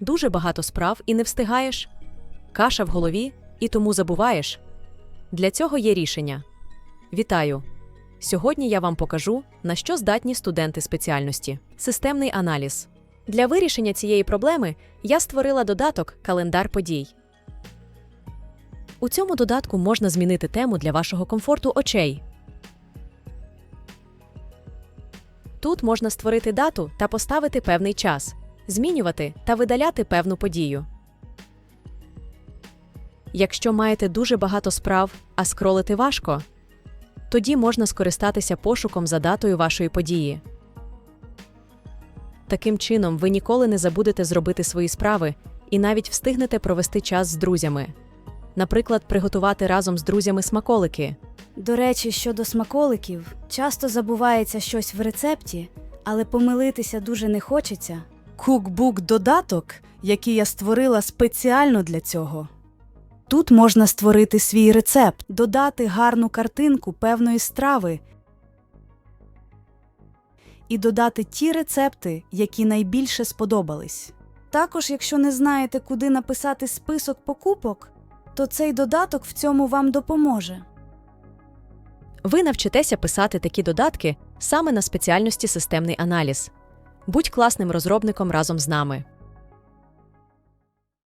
Дуже багато справ і не встигаєш. Каша в голові і тому забуваєш. Для цього є рішення. Вітаю! Сьогодні я вам покажу, на що здатні студенти спеціальності системний аналіз. Для вирішення цієї проблеми я створила додаток Календар подій. У цьому додатку можна змінити тему для вашого комфорту очей. Тут можна створити дату та поставити певний час, змінювати та видаляти певну подію. Якщо маєте дуже багато справ, а скролити важко, тоді можна скористатися пошуком за датою вашої події. Таким чином, ви ніколи не забудете зробити свої справи і навіть встигнете провести час з друзями. Наприклад, приготувати разом з друзями смаколики. До речі, щодо смаколиків, часто забувається щось в рецепті, але помилитися дуже не хочеться. Кукбук додаток, який я створила спеціально для цього. Тут можна створити свій рецепт, додати гарну картинку певної страви і додати ті рецепти, які найбільше сподобались. Також, якщо не знаєте, куди написати список покупок, то цей додаток в цьому вам допоможе. Ви навчитеся писати такі додатки саме на спеціальності системний аналіз. Будь класним розробником разом з нами.